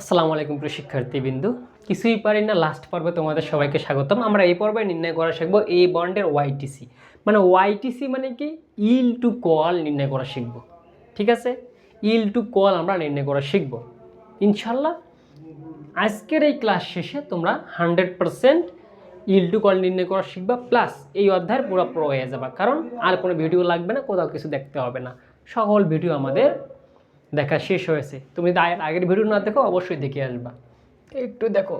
আসসালামু আলাইকুম প্রিয় শিক্ষার্থীবৃন্দু। কিছুই পারি না লাস্ট পর্বে তোমাদের সবাইকে স্বাগতম। আমরা এই পর্বে নির্ণয় করা শিখব এই বন্ডের ওয়াইটিসি মানে ওয়াইটিসি মানে কি? ইল টু কল নির্ণয় করা শিখব। ঠিক আছে? ইল টু কল আমরা নির্ণয় করা শিখব। ইনশাল্লাহ আজকের এই ক্লাস শেষে তোমরা hundred percent yield to call নির্ণয় করা শিখবা প্লাস এই অধ্যায়ের পুরো পুরো হয়ে যাবা। কারণ আর কোনো ভিডিও লাগবে না, কোথাও কিছু দেখতে হবে না। সকল ভিডিও আমাদের দেখা শেষ হয়েছে। তুমি আগের ভিডিও না দেখো, অবশ্যই দেখে আসবা। একটু দেখো।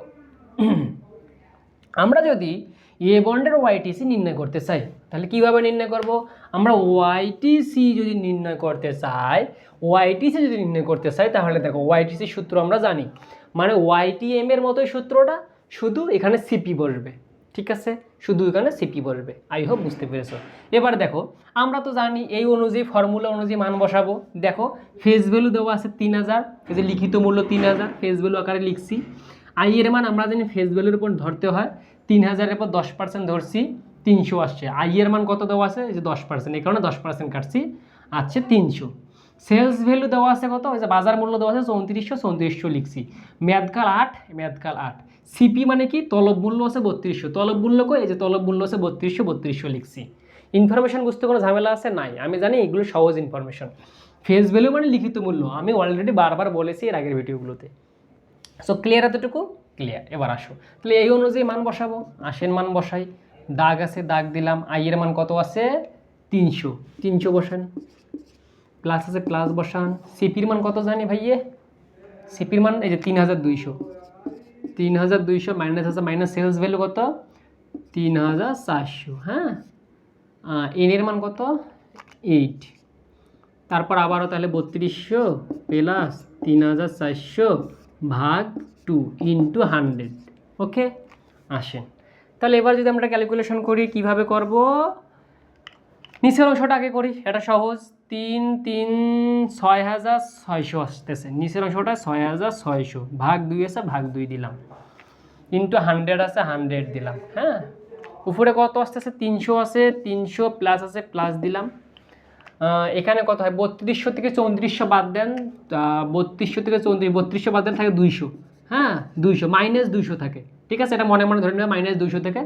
আমরা যদি এ বন্ডের ওয়াইটিসি নির্ণয় করতে চাই, তাহলে কীভাবে নির্ণয় করব? আমরা ওয়াইটিসি যদি নির্ণয় করতে চাই ওয়াইটিসি যদি নির্ণয় করতে চাই, তাহলে দেখো ওয়াইটিসি সূত্র আমরা জানি। মানে ওয়াইটিএম এর মতোই সূত্রটা, শুধু এখানে সিপি বসবে। ঠিক আছে? শুধু এখানে সিপি বসবে আই হোপ বুঝতে পেরেছ। এবার দেখো, আমরা তো জানি এই অনুযায়ী ফর্মুলা অনুযায়ী মান বসাবো। দেখো ফেস ভ্যালু দেওয়া আছে তিন হাজার, এই যে লিখিত মূল্য তিন হাজার ফেস ভ্যালু আকারে লিখছি। আই এর মান আমরা জানি ফেস ভ্যালুর উপর ধরতে হয়। তিন হাজারের পর দশ পার্সেন্ট ধরছি, তিনশো আসছে। আই এর মান কত দেওয়া আছে? এই যে দশ পার্সেন্ট এই কারণে দশ পার্সেন্ট কাটছি। আছে তিনশো। সেলস ভ্যালু দেওয়া আছে কত? ওই যে বাজার মূল্য দেওয়া আছে চৌত্রিশশো চৌত্রিশশো লিখছি। মেয়াদকাল আট মেয়াদকাল আট। সিপি মানে কি? তলব মূল্য আছে বত্রিশশো। তলব মূল্য কই? এই যে তলব মূল্য আছে বত্রিশশো বত্রিশশো লিখছি। ইনফরমেশন বুঝতে কোনো ঝামেলা আছে? নাই। আমি জানি এগুলো সহজ ইনফরমেশন ফেস ভ্যালু মানে লিখিত মূল্য। আমি অলরেডি বারবার বলেছি এর আগের ভিডিওগুলোতে। সো ক্লিয়ার এতটুকু? ক্লিয়ার এবার আসো। তাহলে এই অনুযায়ী মান বসাবো। আশের মান বসাই। দাগ আছে, দাগ দিলাম। আইয়ের মান কত আছে? তিনশো। তিনশো বসান। প্লাস আছে প্লাস বসান। সিপির মান কত জানি ভাইয়ে? সিপির মান এই যে তিন হাজার দুইশো। তিন হাজার দুইশো মাইনাস আছে মাইনাস সেলস ভ্যালু কত? তিন হাজার চারশো হ্যাঁ? এনের মান কত? এইট তারপর আবারও তাহলে বত্রিশশো প্লাস তিন হাজার চারশো ভাগ টু ইন্টু হান্ড্রেড ওকে আসেন। তাহলে এবার যদি আমরা ক্যালকুলেশন করি, কীভাবে করব? নিচের অংশটা আগে করি, এটা সহজ। তিন তিন, ছয় হাজার ছয়শো আসতেছে। নিচের অংশটা ছয় হাজার ছয়শো। ভাগ দুই আছে, ভাগ দুই দিলাম। ইন্টু হান্ড্রেড আছে হান্ড্রেড দিলাম হ্যাঁ? উপরে কত আসতেছে? তিনশো আছে, তিনশো প্লাস আছে প্লাস দিলাম। এখানে কত হয়? বত্রিশশো থেকে চৌত্রিশশো বাদ দেন। বত্রিশশো থেকে চৌত্রিশ, বত্রিশশো বাদ দেন থাকে দুইশো হ্যাঁ? দুইশো মাইনাস দুইশো থাকে। ঠিক আছে? এটা মনে মনে ধরে নেবে মাইনাস দুইশো থেকে।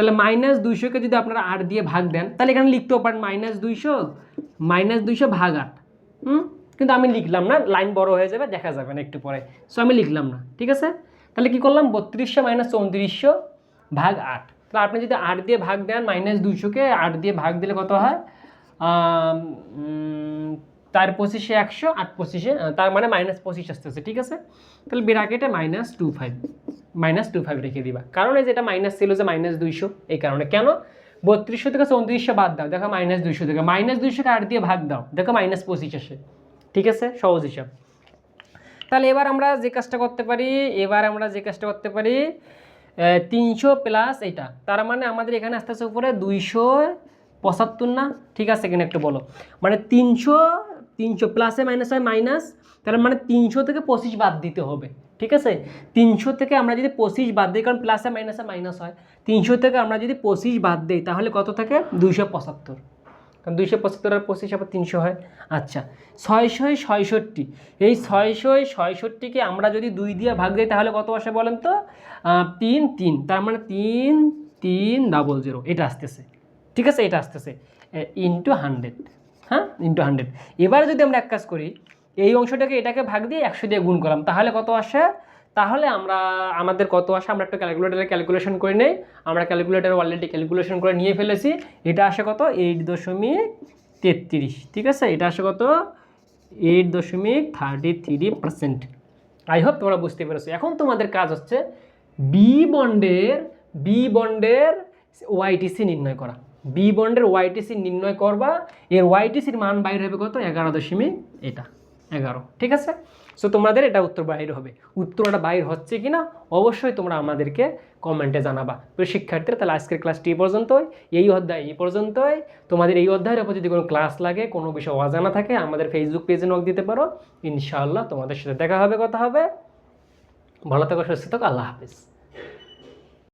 তাহলে মাইনাস দুইশোকে যদি আপনারা আট দিয়ে ভাগ দেন, তাহলে এখানে লিখতেও পারেন মাইনাস দুইশো মাইনাস দুইশো ভাগ আট। হুম? কিন্তু আমি লিখলাম না লাইন বড় হয়ে যাবে, দেখা যাবে না একটু পরে। সো আমি লিখলাম না, ঠিক আছে? তাহলে কি করলাম? বত্রিশশো মাইনাস চৌত্রিশশো ভাগ আট। তাহলে আপনি যদি আট দিয়ে ভাগ দেন মাইনাস দুইশোকে আট দিয়ে ভাগ দিলে কত হয়? তার পঁচিশে একশো, আট পঁচিশে তার মানে মাইনাস পঁচিশ আসতেছে, ঠিক আছে? তাহলে ব্রাকেটে minus two five minus two five রেখে দিবা। কারণ এই যেটা মাইনাস ছিল যে মাইনাস দুইশো, এই কারণে। কেন? বত্রিশশো থেকে চৌত্রিশশো বাদ দাও। দেখো মাইনাস দুইশো থেকে। মাইনাস দুইশোকে আট দিয়ে ভাগ দাও। দেখো মাইনাস পঁচিশ আসে। ঠিক আছে? সহজ হিসাব। তাহলে এবার আমরা যে কাজটা করতে পারি, এবার আমরা যে কাজটা করতে পারি তিনশো প্লাস এইটা। তার মানে আমাদের এখানে আস্তে আস্তে উপরে দুইশো পঁচাত্তর না? ঠিক আছে কিনা একটু বলো। মানে তিনশো তিনশো প্লাসে মাইনাস হয় মাইনাস তার মানে তিনশো থেকে পঁচিশ বাদ দিতে হবে, ঠিক আছে? তিনশো থেকে আমরা যদি পঁচিশ বাদ দিই, কারণ প্লাসে মাইনাসে মাইনাস হয়, তিনশো থেকে আমরা যদি পঁচিশ বাদ দিই, তাহলে কত থাকে? দুইশো পঁচাত্তর। কারণ দুইশো পঁচাত্তর আর পঁচিশ, আবার তিনশো হয়। আচ্ছা ছয়শোয় ছয়ষট্টি। এই ছয়শোয় ছয়ষট্টিকে আমরা যদি দুই দিয়ে ভাগ দিই, তাহলে কত আসে বলেন তো? তিন তিন। তার মানে তিন তিন ডাবল জিরো এটা আসতেছে। ঠিক আছে? এটা আসতেছে। ইন্টু হান্ড্রেড হ্যাঁ? ইন্টু হান্ড্রেড এবার যদি আমরা এক কাজ করি, এই অংশটাকে এটাকে ভাগ দিয়ে একশো দিয়ে গুণ করলাম, তাহলে কত আসে? তাহলে আমরা, আমাদের কত আসে? আমরা একটা ক্যালকুলেটারে ক্যালকুলেশন করে নেই। আমরা ক্যালকুলেটার অলরেডি ক্যালকুলেশন করে নিয়ে ফেলেছি। এটা আসে কত? এইট দশমিক তেত্রিশ, ঠিক আছে? এটা আসে কত? এইট দশমিক thirty three percent I hope তোমরা বুঝতে পেরেছ। এখন তোমাদের কাজ হচ্ছে বি বন্ডের বি বন্ডের ওয়াইটিসি নির্ণয় করা। বি বন্ডের ওয়াইটিসি নির্ণয় করবা, এর ওয়াইটিসির মান বাইর হবে কত? এগারো দশমিক এটা, এগারো, ঠিক আছে? সো তোমাদের এটা উত্তর বাইর হবে। উত্তরটা বাইর হচ্ছে কি না অবশ্যই তোমরা আমাদেরকে কমেন্টে জানাবা। প্রিয় শিক্ষার্থীরা, তাহলে আজকের ক্লাসটি এই পর্যন্তই। এই অধ্যায় এই পর্যন্তই। তোমাদের এই অধ্যায়ের উপর যদি কোনো ক্লাস লাগে, কোনো বিষয় অজানা থাকে, আমাদের ফেসবুক পেজে নক দিতে পারো। ইনশাআল্লাহ তোমাদের সাথে দেখা হবে, কথা হবে। ভালো থাকো, সুস্থ থাকো, আল্লাহ হাফিজ।